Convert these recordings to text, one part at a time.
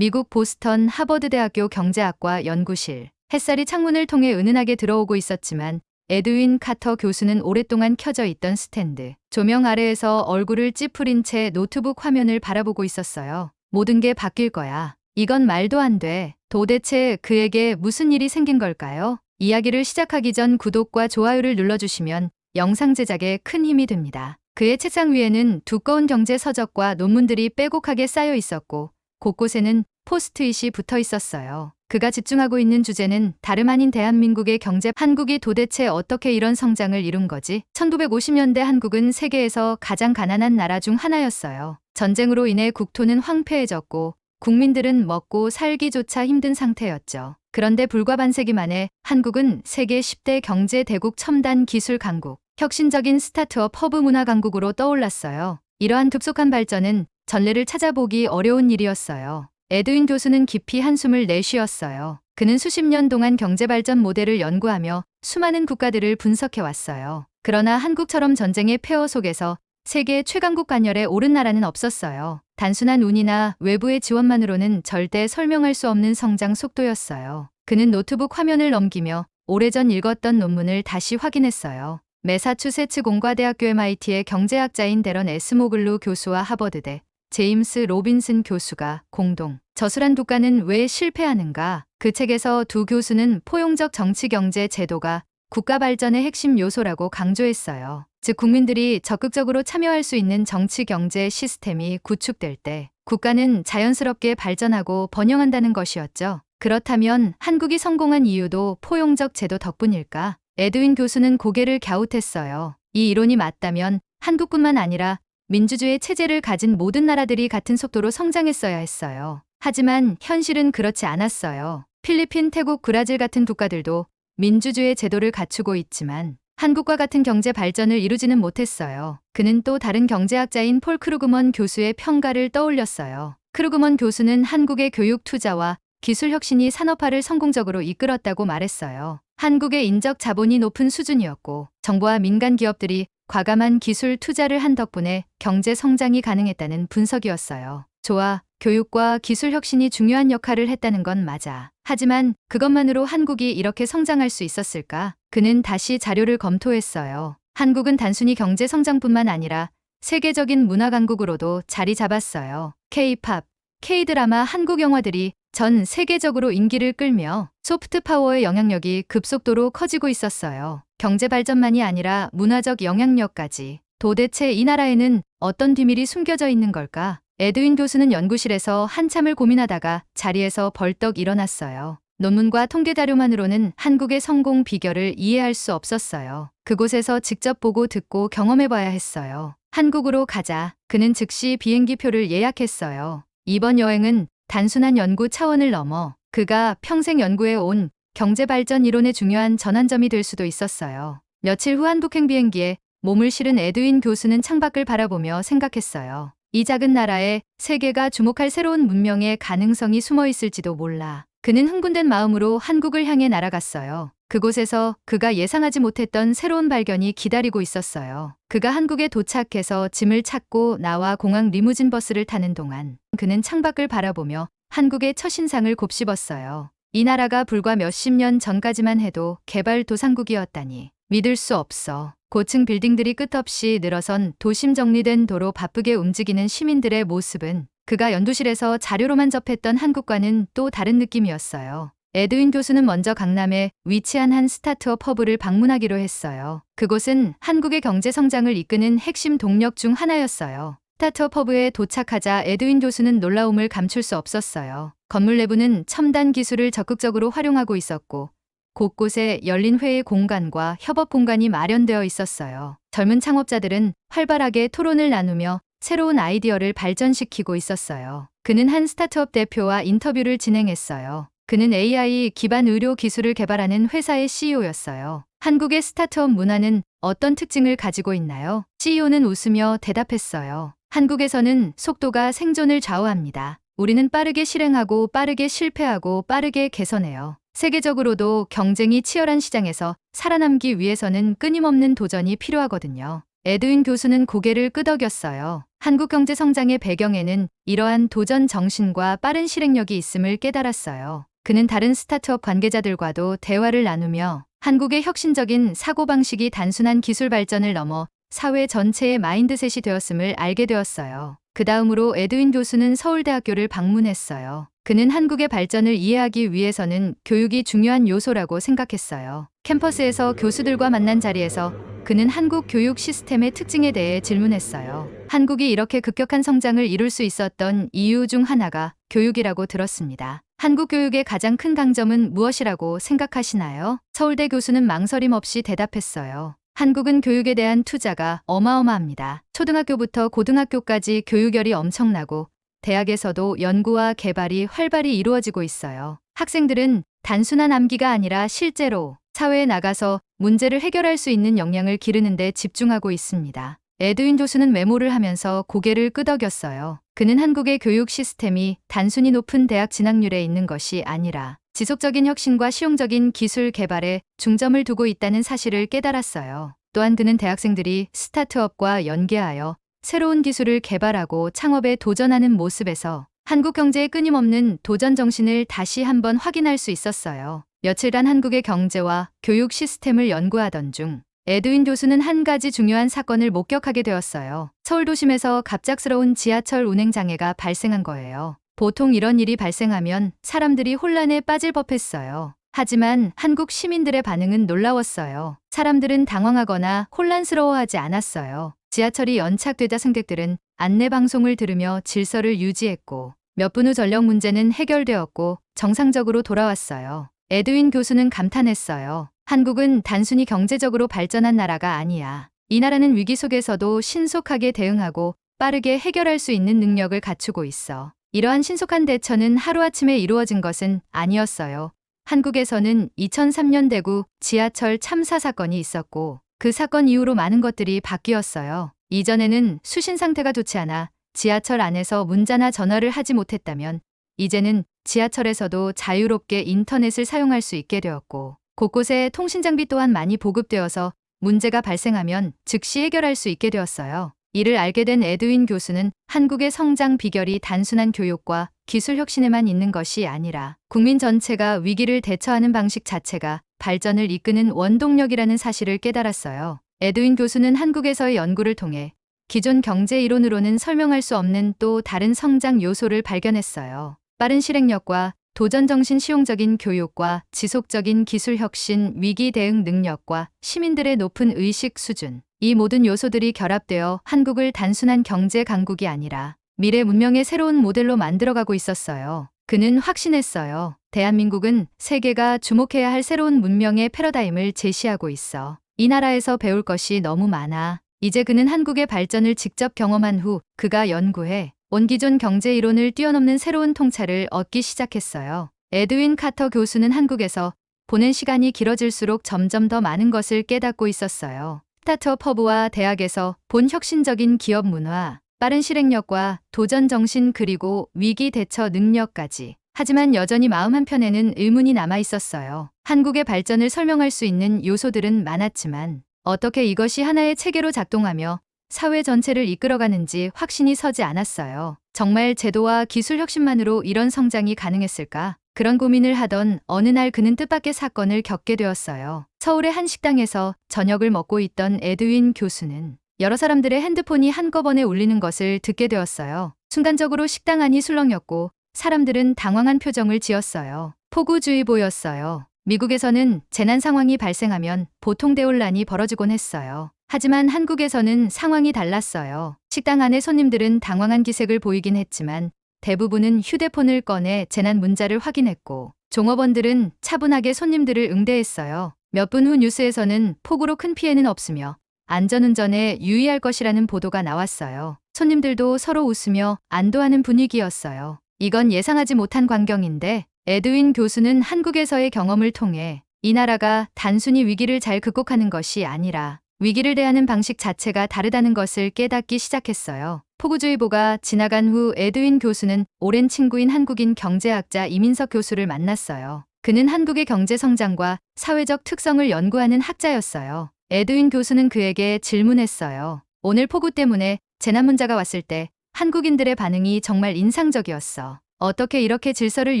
미국 보스턴 하버드대학교 경제학과 연구실. 햇살이 창문을 통해 은은하게 들어오고 있었지만 에드윈 카터 교수는 오랫동안 켜져 있던 스탠드. 조명 아래에서 얼굴을 찌푸린 채 노트북 화면을 바라보고 있었어요. 모든 게 바뀔 거야. 이건 말도 안 돼. 도대체 그에게 무슨 일이 생긴 걸까요? 이야기를 시작하기 전 구독과 좋아요를 눌러주시면 영상 제작에 큰 힘이 됩니다. 그의 책상 위에는 두꺼운 경제 서적과 논문들이 빼곡하게 쌓여 있었고 곳곳에는 포스트잇이 붙어 있었어요. 그가 집중하고 있는 주제는 다름 아닌 대한민국의 경제, 한국이 도대체 어떻게 이런 성장을 이룬 거지? 1950년대 한국은 세계에서 가장 가난한 나라 중 하나였어요. 전쟁으로 인해 국토는 황폐해졌고 국민들은 먹고 살기조차 힘든 상태였죠. 그런데 불과 반세기 만에 한국은 세계 10대 경제 대국 첨단 기술 강국, 혁신적인 스타트업 허브 문화 강국으로 떠올랐어요. 이러한 급속한 발전은 전례를 찾아보기 어려운 일이었어요. 에드윈 교수는 깊이 한숨을 내쉬었어요. 그는 수십 년 동안 경제 발전 모델을 연구하며 수많은 국가들을 분석해 왔어요. 그러나 한국처럼 전쟁의 폐허 속에서 세계 최강국 간열에 오른 나라는 없었어요. 단순한 운이나 외부의 지원만으로는 절대 설명할 수 없는 성장 속도였어요. 그는 노트북 화면을 넘기며 오래전 읽었던 논문을 다시 확인했어요. 메사추세츠 공과대학교 MIT의 경제학자인 데런 에스모글루 교수와 하버드대 제임스 로빈슨 교수가 공동 저술한 국가는 왜 실패하는가? 그 책에서 두 교수는 포용적 정치 경제 제도가 국가 발전의 핵심 요소라고 강조했어요. 즉 국민들이 적극적으로 참여할 수 있는 정치 경제 시스템이 구축될 때 국가는 자연스럽게 발전하고 번영한다는 것이었죠. 그렇다면 한국이 성공한 이유도 포용적 제도 덕분일까? 에드윈 교수는 고개를 갸웃했어요. 이 이론이 맞다면 한국뿐만 아니라 민주주의 체제를 가진 모든 나라들이 같은 속도로 성장했어야 했어요. 하지만 현실은 그렇지 않았어요. 필리핀, 태국, 브라질 같은 국가들도 민주주의 제도를 갖추고 있지만 한국과 같은 경제 발전을 이루지는 못했어요. 그는 또 다른 경제학자인 폴 크루그먼 교수의 평가를 떠올렸어요. 크루그먼 교수는 한국의 교육 투자와 기술 혁신이 산업화를 성공적으로 이끌었다고 말했어요. 한국의 인적 자본이 높은 수준이었고 정부와 민간 기업들이 과감한 기술 투자를 한 덕분에 경제 성장이 가능했다는 분석이었어요. 좋아. 교육과 기술 혁신이 중요한 역할을 했다는 건 맞아. 하지만 그것만으로 한국이 이렇게 성장할 수 있었을까? 그는 다시 자료를 검토했어요. 한국은 단순히 경제 성장뿐만 아니라 세계적인 문화 강국으로도 자리 잡았어요. K-팝, K-드라마, 한국 영화들이 전 세계적으로 인기를 끌며 소프트 파워의 영향력이 급속도로 커지고 있었어요. 경제 발전만이 아니라 문화적 영향력까지. 도대체 이 나라에는 어떤 비밀이 숨겨져 있는 걸까? 에드윈 교수는 연구실에서 한참을 고민하다가 자리에서 벌떡 일어났어요. 논문과 통계 자료만으로는 한국의 성공 비결을 이해할 수 없었어요. 그곳에서 직접 보고 듣고 경험해봐야 했어요. 한국으로 가자. 그는 즉시 비행기표를 예약했어요. 이번 여행은 단순한 연구 차원을 넘어 그가 평생 연구해 온 경제 발전 이론의 중요한 전환점이 될 수도 있었어요. 며칠 후 한북행 비행기에 몸을 실은 에드윈 교수는 창밖을 바라보며 생각했어요. 이 작은 나라에 세계가 주목할 새로운 문명의 가능성이 숨어 있을지도 몰라. 그는 흥분된 마음으로 한국을 향해 날아갔어요. 그곳에서 그가 예상하지 못했던 새로운 발견이 기다리고 있었어요. 그가 한국에 도착해서 짐을 찾고 나와 공항 리무진 버스를 타는 동안 그는 창밖을 바라보며 한국의 첫인상을 곱씹었어요. 이 나라가 불과 몇십 년 전까지만 해도 개발도상국이었다니 믿을 수 없어. 고층 빌딩들이 끝없이 늘어선 도심 정리된 도로 바쁘게 움직이는 시민들의 모습은 그가 연구실에서 자료로만 접했던 한국과는 또 다른 느낌이었어요. 에드윈 교수는 먼저 강남에 위치한 한 스타트업 허브를 방문하기로 했어요. 그곳은 한국의 경제 성장을 이끄는 핵심 동력 중 하나였어요. 스타트업 허브에 도착하자 에드윈 교수는 놀라움을 감출 수 없었어요. 건물 내부는 첨단 기술을 적극적으로 활용하고 있었고 곳곳에 열린 회의 공간과 협업 공간이 마련되어 있었어요. 젊은 창업자들은 활발하게 토론을 나누며 새로운 아이디어를 발전시키고 있었어요. 그는 한 스타트업 대표와 인터뷰를 진행했어요. 그는 AI 기반 의료 기술을 개발하는 회사의 CEO였어요. 한국의 스타트업 문화는 어떤 특징을 가지고 있나요? CEO는 웃으며 대답했어요. 한국에서는 속도가 생존을 좌우합니다. 우리는 빠르게 실행하고 빠르게 실패하고 빠르게 개선해요. 세계적으로도 경쟁이 치열한 시장에서 살아남기 위해서는 끊임없는 도전이 필요하거든요. 에드윈 교수는 고개를 끄덕였어요. 한국 경제 성장의 배경에는 이러한 도전 정신과 빠른 실행력이 있음을 깨달았어요. 그는 다른 스타트업 관계자들과도 대화를 나누며 한국의 혁신적인 사고방식이 단순한 기술 발전을 넘어 사회 전체의 마인드셋이 되었음을 알게 되었어요. 그 다음으로 에드윈 교수는 서울대학교를 방문했어요. 그는 한국의 발전을 이해하기 위해서는 교육이 중요한 요소라고 생각했어요. 캠퍼스에서 교수들과 만난 자리에서 그는 한국 교육 시스템의 특징에 대해 질문했어요. 한국이 이렇게 급격한 성장을 이룰 수 있었던 이유 중 하나가 교육이라고 들었습니다. 한국 교육의 가장 큰 강점은 무엇이라고 생각하시나요? 서울대 교수는 망설임 없이 대답했어요. 한국은 교육에 대한 투자가 어마어마합니다. 초등학교부터 고등학교까지 교육열이 엄청나고 대학에서도 연구와 개발이 활발히 이루어지고 있어요. 학생들은 단순한 암기가 아니라 실제로 사회에 나가서 문제를 해결할 수 있는 역량을 기르는 데 집중하고 있습니다. 에드윈 교수는 메모를 하면서 고개를 끄덕였어요. 그는 한국의 교육 시스템이 단순히 높은 대학 진학률에 있는 것이 아니라 지속적인 혁신과 실용적인 기술 개발에 중점을 두고 있다는 사실을 깨달았어요. 또한 그는 대학생들이 스타트업과 연계하여 새로운 기술을 개발하고 창업에 도전하는 모습에서 한국 경제의 끊임없는 도전 정신을 다시 한번 확인할 수 있었어요. 며칠간 한국의 경제와 교육 시스템을 연구하던 중 에드윈 교수는 한 가지 중요한 사건을 목격하게 되었어요. 서울 도심에서 갑작스러운 지하철 운행 장애가 발생한 거예요. 보통 이런 일이 발생하면 사람들이 혼란에 빠질 법했어요. 하지만 한국 시민들의 반응은 놀라웠어요. 사람들은 당황하거나 혼란스러워하지 않았어요. 지하철이 연착되자 승객들은 안내 방송을 들으며 질서를 유지했고 몇 분 후 전력 문제는 해결되었고 정상적으로 돌아왔어요. 에드윈 교수는 감탄했어요. 한국은 단순히 경제적으로 발전한 나라가 아니야. 이 나라는 위기 속에서도 신속하게 대응하고 빠르게 해결할 수 있는 능력을 갖추고 있어. 이러한 신속한 대처는 하루아침에 이루어진 것은 아니었어요. 한국에서는 2003년 대구 지하철 참사 사건이 있었고 그 사건 이후로 많은 것들이 바뀌었어요. 이전에는 수신 상태가 좋지 않아 지하철 안에서 문자나 전화를 하지 못했다면 이제는 지하철에서도 자유롭게 인터넷을 사용할 수 있게 되었고 곳곳에 통신 장비 또한 많이 보급되어서 문제가 발생하면 즉시 해결할 수 있게 되었어요. 이를 알게 된 에드윈 교수는 한국의 성장 비결이 단순한 교육과 기술 혁신에만 있는 것이 아니라 국민 전체가 위기를 대처하는 방식 자체가 발전을 이끄는 원동력이라는 사실을 깨달았어요. 에드윈 교수는 한국에서의 연구를 통해 기존 경제 이론으로는 설명할 수 없는 또 다른 성장 요소를 발견했어요. 빠른 실행력과 도전 정신 실용적인 교육과 지속적인 기술 혁신, 위기 대응 능력과 시민들의 높은 의식 수준. 이 모든 요소들이 결합되어 한국을 단순한 경제 강국이 아니라 미래 문명의 새로운 모델로 만들어가고 있었어요. 그는 확신했어요. 대한민국은 세계가 주목해야 할 새로운 문명의 패러다임을 제시하고 있어. 이 나라에서 배울 것이 너무 많아. 이제 그는 한국의 발전을 직접 경험한 후 그가 연구해 온 기존 경제 이론을 뛰어넘는 새로운 통찰을 얻기 시작했어요. 에드윈 카터 교수는 한국에서 보낸 시간이 길어질수록 점점 더 많은 것을 깨닫고 있었어요. 스타트업 허브와 대학에서 본 혁신적인 기업 문화, 빠른 실행력과 도전 정신 그리고 위기 대처 능력까지. 하지만 여전히 마음 한편에는 의문이 남아 있었어요. 한국의 발전을 설명할 수 있는 요소들은 많았지만 어떻게 이것이 하나의 체계로 작동하며 사회 전체를 이끌어가는지 확신이 서지 않았어요. 정말 제도와 기술 혁신만으로 이런 성장이 가능했을까? 그런 고민을 하던 어느 날 그는 뜻밖의 사건을 겪게 되었어요. 서울의 한 식당에서 저녁을 먹고 있던 에드윈 교수는 여러 사람들의 핸드폰이 한꺼번에 울리는 것을 듣게 되었어요. 순간적으로 식당 안이 술렁였고 사람들은 당황한 표정을 지었어요. 폭우주의보였어요. 미국에서는 재난 상황이 발생하면 보통 대혼란이 벌어지곤 했어요. 하지만 한국에서는 상황이 달랐어요. 식당 안의 손님들은 당황한 기색을 보이긴 했지만 대부분은 휴대폰을 꺼내 재난 문자를 확인했고 종업원들은 차분하게 손님들을 응대했어요. 몇 분 후 뉴스에서는 폭우로 큰 피해는 없으며 안전운전에 유의할 것이라는 보도가 나왔어요. 손님들도 서로 웃으며 안도하는 분위기였어요. 이건 예상하지 못한 광경인데 에드윈 교수는 한국에서의 경험을 통해 이 나라가 단순히 위기를 잘 극복하는 것이 아니라 위기를 대하는 방식 자체가 다르다는 것을 깨닫기 시작했어요. 폭우주의보가 지나간 후 에드윈 교수는 오랜 친구인 한국인 경제학자 이민석 교수를 만났어요. 그는 한국의 경제 성장과 사회적 특성을 연구하는 학자였어요. 에드윈 교수는 그에게 질문했어요. 오늘 폭우 때문에 재난 문자가 왔을 때 한국인들의 반응이 정말 인상적이었어. 어떻게 이렇게 질서를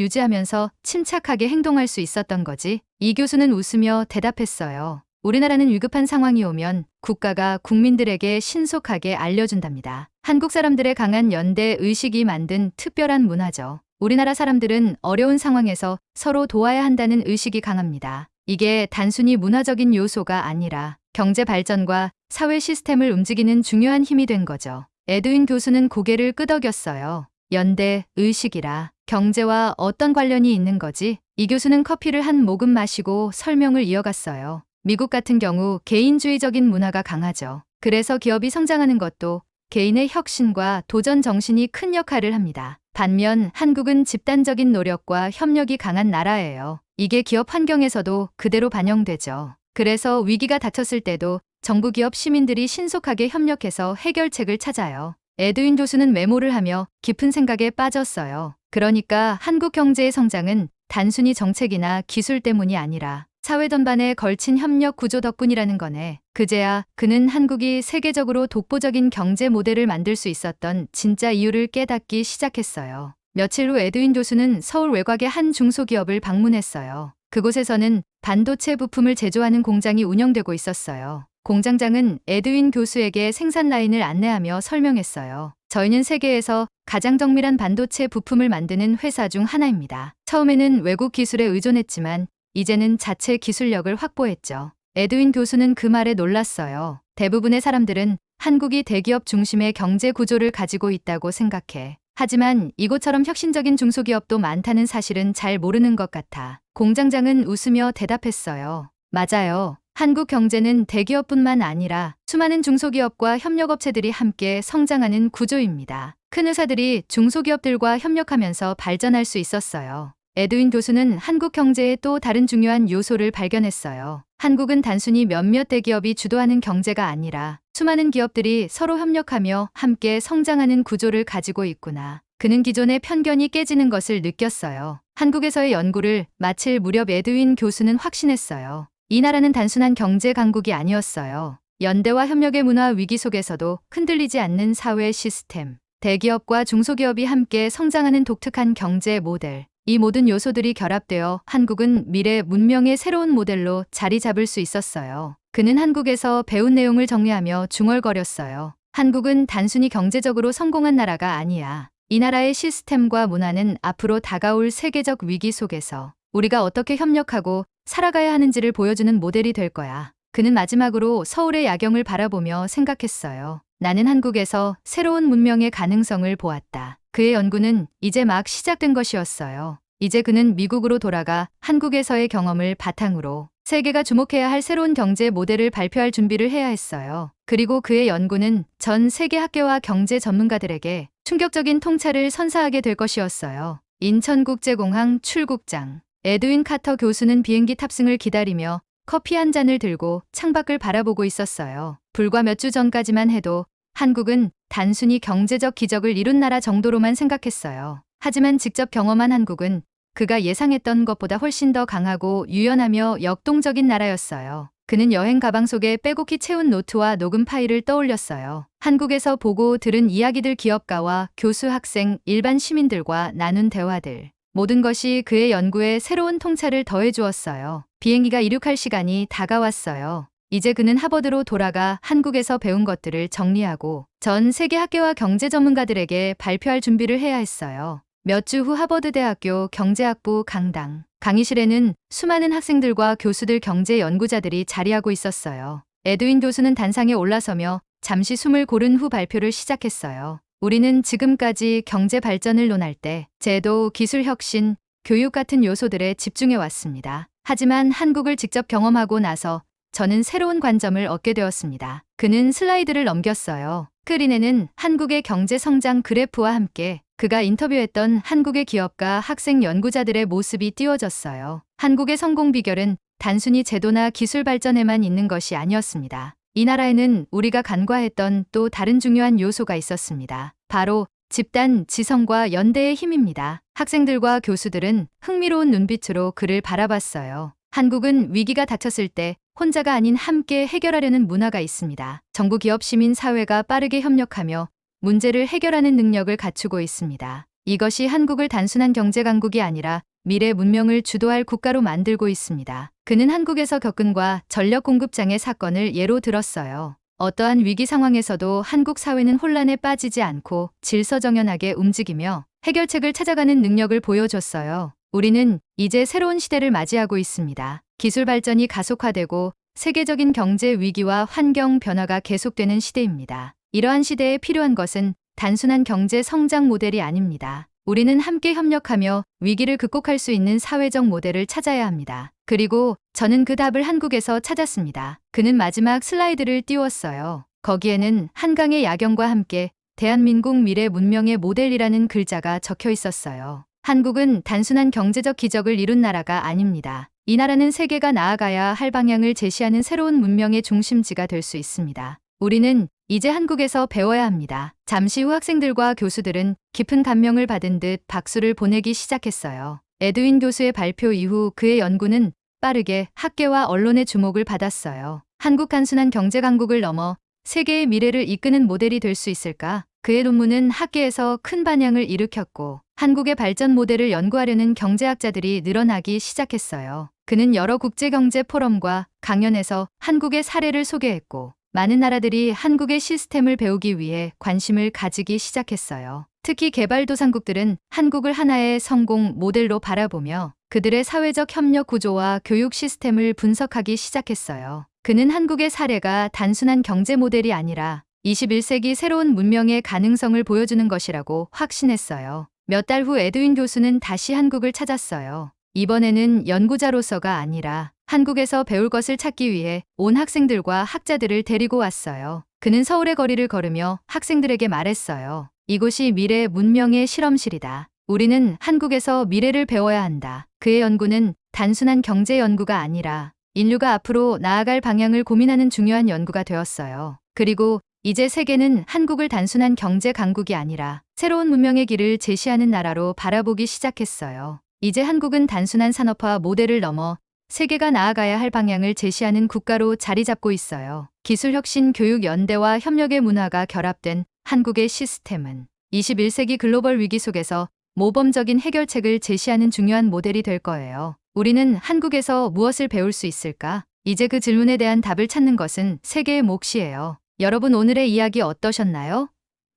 유지하면서 침착하게 행동할 수 있었던 거지? 이 교수는 웃으며 대답했어요. 우리나라는 위급한 상황이 오면 국가가 국민들에게 신속하게 알려준답니다. 한국 사람들의 강한 연대 의식이 만든 특별한 문화죠. 우리나라 사람들은 어려운 상황에서 서로 도와야 한다는 의식이 강합니다. 이게 단순히 문화적인 요소가 아니라 경제 발전과 사회 시스템을 움직이는 중요한 힘이 된 거죠. 에드윈 교수는 고개를 끄덕였어요. 연대, 의식이라 경제와 어떤 관련이 있는 거지? 이 교수는 커피를 한 모금 마시고 설명을 이어갔어요. 미국 같은 경우 개인주의적인 문화가 강하죠. 그래서 기업이 성장하는 것도 개인의 혁신과 도전 정신이 큰 역할을 합니다. 반면 한국은 집단적인 노력과 협력이 강한 나라예요. 이게 기업 환경에서도 그대로 반영되죠. 그래서 위기가 닥쳤을 때도 정부 기업 시민들이 신속하게 협력해서 해결책을 찾아요. 에드윈 교수는 메모를 하며 깊은 생각에 빠졌어요. 그러니까 한국 경제의 성장은 단순히 정책이나 기술 때문이 아니라 사회 전반에 걸친 협력 구조 덕분이라는 거네. 그제야 그는 한국이 세계적으로 독보적인 경제 모델을 만들 수 있었던 진짜 이유를 깨닫기 시작했어요. 며칠 후 에드윈 교수는 서울 외곽의 한 중소기업을 방문했어요. 그곳에서는 반도체 부품을 제조하는 공장이 운영되고 있었어요. 공장장은 에드윈 교수에게 생산 라인을 안내하며 설명했어요. 저희는 세계에서 가장 정밀한 반도체 부품을 만드는 회사 중 하나입니다. 처음에는 외국 기술에 의존했지만 이제는 자체 기술력을 확보했죠. 에드윈 교수는 그 말에 놀랐어요. 대부분의 사람들은 한국이 대기업 중심의 경제 구조를 가지고 있다고 생각해. 하지만 이곳처럼 혁신적인 중소기업도 많다는 사실은 잘 모르는 것 같아. 공장장은 웃으며 대답했어요. 맞아요. 한국 경제는 대기업뿐만 아니라 수많은 중소기업과 협력업체들이 함께 성장하는 구조입니다. 큰 회사들이 중소기업들과 협력하면서 발전할 수 있었어요. 에드윈 교수는 한국 경제의 또 다른 중요한 요소를 발견했어요. 한국은 단순히 몇몇 대기업이 주도하는 경제가 아니라 수많은 기업들이 서로 협력하며 함께 성장하는 구조를 가지고 있구나. 그는 기존의 편견이 깨지는 것을 느꼈어요. 한국에서의 연구를 마칠 무렵 에드윈 교수는 확신했어요. 이 나라는 단순한 경제 강국이 아니었어요. 연대와 협력의 문화 위기 속에서도 흔들리지 않는 사회 시스템, 대기업과 중소기업이 함께 성장하는 독특한 경제 모델, 이 모든 요소들이 결합되어 한국은 미래 문명의 새로운 모델로 자리 잡을 수 있었어요. 그는 한국에서 배운 내용을 정리하며 중얼거렸어요. 한국은 단순히 경제적으로 성공한 나라가 아니야. 이 나라의 시스템과 문화는 앞으로 다가올 세계적 위기 속에서 우리가 어떻게 협력하고 살아가야 하는지를 보여주는 모델이 될 거야. 그는 마지막으로 서울의 야경을 바라보며 생각했어요. 나는 한국에서 새로운 문명의 가능성을 보았다. 그의 연구는 이제 막 시작된 것이었어요. 이제 그는 미국으로 돌아가 한국에서의 경험을 바탕으로 세계가 주목해야 할 새로운 경제 모델을 발표할 준비를 해야 했어요. 그리고 그의 연구는 전 세계 학계와 경제 전문가들에게 충격적인 통찰을 선사하게 될 것이었어요. 인천국제공항 출국장. 에드윈 카터 교수는 비행기 탑승을 기다리며 커피 한 잔을 들고 창밖을 바라보고 있었어요. 불과 몇 주 전까지만 해도 한국은 단순히 경제적 기적을 이룬 나라 정도로만 생각했어요. 하지만 직접 경험한 한국은 그가 예상했던 것보다 훨씬 더 강하고 유연하며 역동적인 나라였어요. 그는 여행 가방 속에 빼곡히 채운 노트와 녹음 파일을 떠올렸어요. 한국에서 보고 들은 이야기들 기업가와 교수, 학생, 일반 시민들과 나눈 대화들. 모든 것이 그의 연구에 새로운 통찰을 더해 주었어요. 비행기가 이륙할 시간이 다가왔어요. 이제 그는 하버드로 돌아가 한국에서 배운 것들을 정리하고 전 세계 학계와 경제 전문가들에게 발표할 준비를 해야 했어요. 몇 주 후 하버드 대학교 경제학부 강당. 강의실에는 수많은 학생들과 교수들 경제 연구자들이 자리하고 있었어요. 에드윈 교수는 단상에 올라서며 잠시 숨을 고른 후 발표를 시작했어요. 우리는 지금까지 경제 발전을 논할 때 제도, 기술 혁신, 교육 같은 요소들에 집중해 왔습니다. 하지만 한국을 직접 경험하고 나서 저는 새로운 관점을 얻게 되었습니다. 그는 슬라이드를 넘겼어요. 스크린에는 한국의 경제 성장 그래프와 함께 그가 인터뷰했던 한국의 기업가 학생 연구자들의 모습이 띄워졌어요. 한국의 성공 비결은 단순히 제도나 기술 발전에만 있는 것이 아니었습니다. 이 나라에는 우리가 간과했던 또 다른 중요한 요소가 있었습니다. 바로 집단, 지성과 연대의 힘입니다. 학생들과 교수들은 흥미로운 눈빛으로 그를 바라봤어요. 한국은 위기가 닥쳤을 때 혼자가 아닌 함께 해결하려는 문화가 있습니다. 정부 기업 시민 사회가 빠르게 협력하며 문제를 해결하는 능력을 갖추고 있습니다. 이것이 한국을 단순한 경제 강국이 아니라 미래 문명을 주도할 국가로 만들고 있습니다. 그는 한국에서 겪은과 전력 공급 장애 사건을 예로 들었어요. 어떠한 위기 상황에서도 한국 사회는 혼란에 빠지지 않고 질서정연하게 움직이며 해결책을 찾아가는 능력을 보여줬어요. 우리는 이제 새로운 시대를 맞이하고 있습니다. 기술 발전이 가속화되고 세계적인 경제 위기와 환경 변화가 계속되는 시대입니다. 이러한 시대에 필요한 것은 단순한 경제 성장 모델이 아닙니다. 우리는 함께 협력하며 위기를 극복할 수 있는 사회적 모델을 찾아야 합니다. 그리고 저는 그 답을 한국에서 찾았습니다. 그는 마지막 슬라이드를 띄웠어요. 거기에는 한강의 야경과 함께 대한민국 미래 문명의 모델이라는 글자가 적혀 있었어요. 한국은 단순한 경제적 기적을 이룬 나라가 아닙니다. 이 나라는 세계가 나아가야 할 방향을 제시하는 새로운 문명의 중심지가 될 수 있습니다. 우리는 이제 한국에서 배워야 합니다. 잠시 후 학생들과 교수들은 깊은 감명을 받은 듯 박수를 보내기 시작했어요. 에드윈 교수의 발표 이후 그의 연구는 빠르게 학계와 언론의 주목을 받았어요. 한국 단순한 경제 강국을 넘어 세계의 미래를 이끄는 모델이 될 수 있을까? 그의 논문은 학계에서 큰 반향을 일으켰고 한국의 발전 모델을 연구하려는 경제학자들이 늘어나기 시작했어요. 그는 여러 국제경제 포럼과 강연에서 한국의 사례를 소개했고 많은 나라들이 한국의 시스템을 배우기 위해 관심을 가지기 시작했어요. 특히 개발도상국들은 한국을 하나의 성공 모델로 바라보며 그들의 사회적 협력 구조와 교육 시스템을 분석하기 시작했어요. 그는 한국의 사례가 단순한 경제 모델이 아니라 21세기 새로운 문명의 가능성을 보여주는 것이라고 확신했어요. 몇 달 후 에드윈 교수는 다시 한국을 찾았어요. 이번에는 연구자로서가 아니라 한국에서 배울 것을 찾기 위해 온 학생들과 학자들을 데리고 왔어요. 그는 서울의 거리를 걸으며 학생들에게 말했어요. 이곳이 미래 문명의 실험실이다. 우리는 한국에서 미래를 배워야 한다. 그의 연구는 단순한 경제 연구가 아니라 인류가 앞으로 나아갈 방향을 고민하는 중요한 연구가 되었어요. 그리고 이제 세계는 한국을 단순한 경제 강국이 아니라 새로운 문명의 길을 제시하는 나라로 바라보기 시작했어요. 이제 한국은 단순한 산업화 모델을 넘어 세계가 나아가야 할 방향을 제시하는 국가로 자리 잡고 있어요. 기술혁신 교육 연대와 협력의 문화가 결합된 한국의 시스템은 21세기 글로벌 위기 속에서 모범적인 해결책을 제시하는 중요한 모델이 될 거예요. 우리는 한국에서 무엇을 배울 수 있을까? 이제 그 질문에 대한 답을 찾는 것은 세계의 몫이에요. 여러분 오늘의 이야기 어떠셨나요?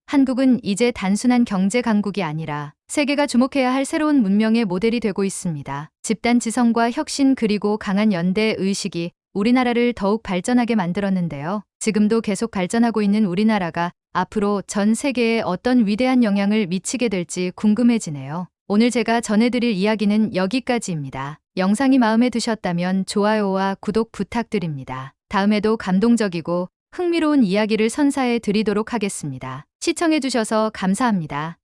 한국은 이제 단순한 경제 강국이 아니라 세계가 주목해야 할 새로운 문명의 모델이 되고 있습니다. 집단 지성과 혁신 그리고 강한 연대 의식이 우리나라를 더욱 발전하게 만들었는데요. 지금도 계속 발전하고 있는 우리나라가 앞으로 전 세계에 어떤 위대한 영향을 미치게 될지 궁금해지네요. 오늘 제가 전해드릴 이야기는 여기까지입니다. 영상이 마음에 드셨다면 좋아요와 구독 부탁드립니다. 다음에도 감동적이고 흥미로운 이야기를 선사해 드리도록 하겠습니다. 시청해주셔서 감사합니다.